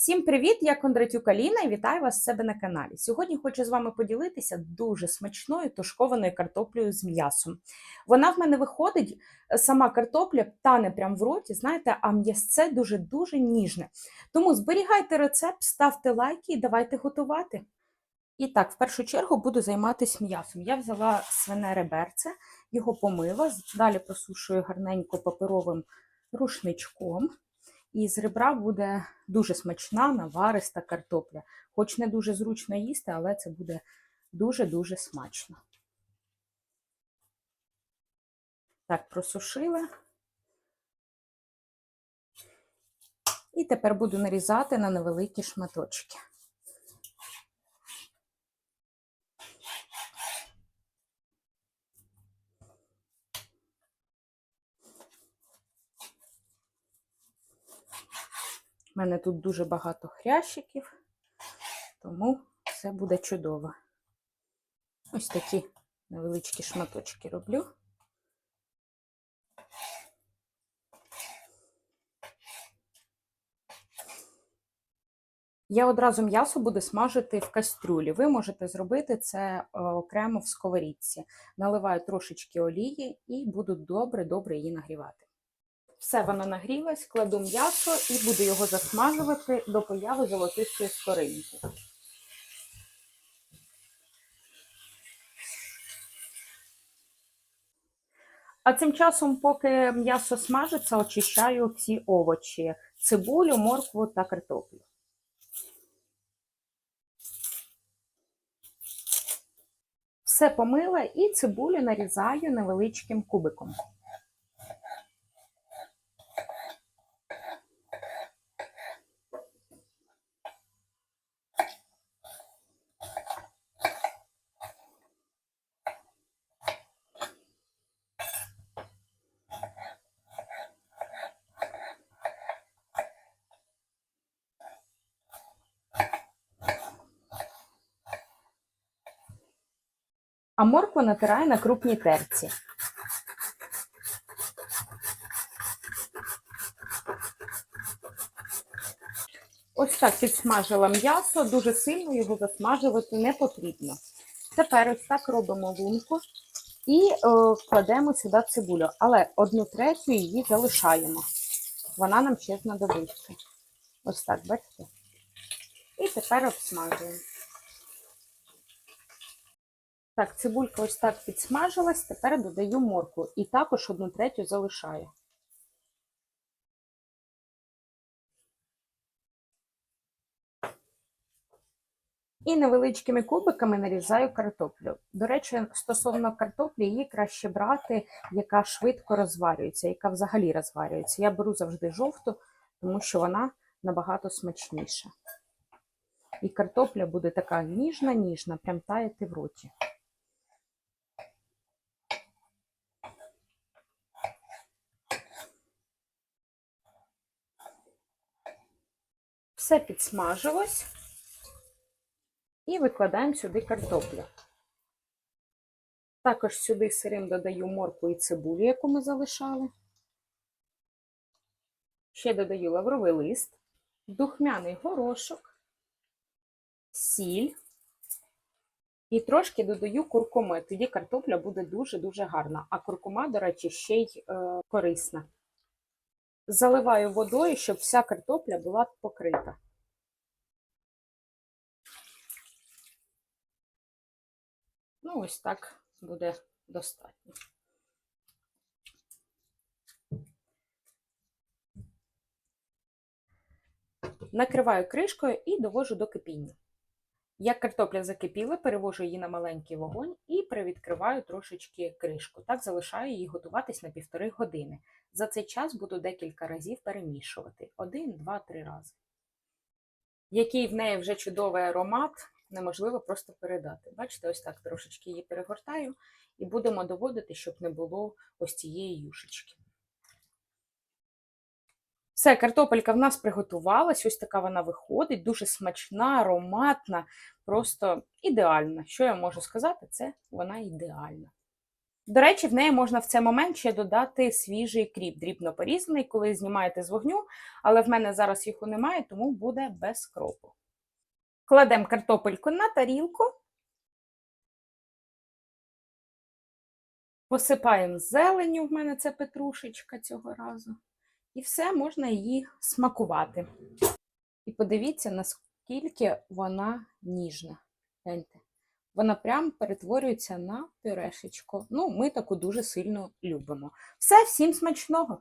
Всім привіт! Я Кондратюк Аліна і вітаю вас в себе на каналі. Сьогодні хочу з вами поділитися дуже смачною тушкованою картоплею з м'ясом. Вона в мене виходить, е, сама картопля тане прямо в роті, знаєте, а м'ясце дуже-дуже ніжне. Тому зберігайте рецепт, ставте лайки і давайте готувати. І так, в першу чергу буду займатися м'ясом. Я взяла свине реберце, його помила, далі просушую гарненько паперовим рушничком. І з ребра буде дуже смачна, навариста картопля. Хоч не дуже зручно їсти, але це буде дуже-дуже смачно. Так, просушила. І тепер буду нарізати на невеликі шматочки. У мене тут дуже багато хрящиків, тому все буде чудово. Ось такі невеличкі шматочки роблю. Я одразу м'ясо буду смажити в кастрюлі. Ви можете зробити це е, окремо в сковорідці. Наливаю трошечки олії і буду добре-добре її нагрівати. Все воно нагрілось, кладу м'ясо і буду його засмажувати до появи золотистої скоринки. А цим часом, поки м'ясо смажиться, очищаю всі овочі: цибулю, моркву та картоплю. Все помила і цибулю нарізаю невеличким кубиком. А моркву натираю на крупній терці. Ось так підсмажила м'ясо, дуже сильно його засмажувати не потрібно. Тепер ось так робимо лунку і е, кладемо сюди цибулю, але одну третю її залишаємо. Вона нам ще знадобиться. Ось так, бачите? І тепер обсмажуємо. Так, цибулька ось так підсмажилась, тепер додаю моркву і також одну третю залишаю. І невеличкими кубиками нарізаю картоплю. До речі, стосовно картоплі, її краще брати, яка швидко розварюється, яка взагалі розварюється. Я беру завжди жовту, тому що вона набагато смачніша. І картопля буде така ніжна-ніжна, прям таяти в роті. Все підсмажилось і викладаємо сюди картоплю. Також сюди сирим додаю морку і цибулю, яку ми залишали. Ще додаю лавровий лист, духмяний горошок, сіль і трошки додаю куркуми. Тоді картопля буде дуже-дуже гарна. А куркума, до речі, ще й е, корисна заливаю водою, щоб вся картопля була покрита. Ну, ось так буде достатньо. Накриваю кришкою і довожу до кипіння. Як картопля закипіла, перевожу її на маленький вогонь і привідкриваю трошечки кришку. Так залишаю її готуватись на півтори години. За цей час буду декілька разів перемішувати. Один, два, три рази. Який в неї вже чудовий аромат, неможливо просто передати. Бачите, ось так трошечки її перегортаю і будемо доводити, щоб не було ось цієї юшечки. Все, картопелька в нас приготувалась, ось така вона виходить, дуже смачна, ароматна, просто ідеальна. Що я можу сказати, це вона ідеальна. До речі, в неї можна в цей момент ще додати свіжий кріп, дрібно порізаний, коли знімаєте з вогню, але в мене зараз їх немає, тому буде без кропу. Кладемо картопельку на тарілку, посипаємо зеленню, в мене це петрушечка цього разу. І все, можна її смакувати. І подивіться, наскільки вона ніжна. Гляньте. Вона прям перетворюється на пюрешечку. Ну, ми таку дуже сильно любимо. Все, всім смачного!